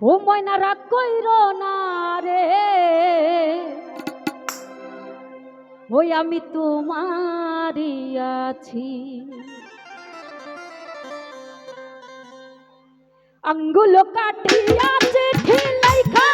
ও ময়না রাগ কইর না রে। ওই আমি তোমারই আছি। আঙ্গুল কাটিয়া চিঠি লেখা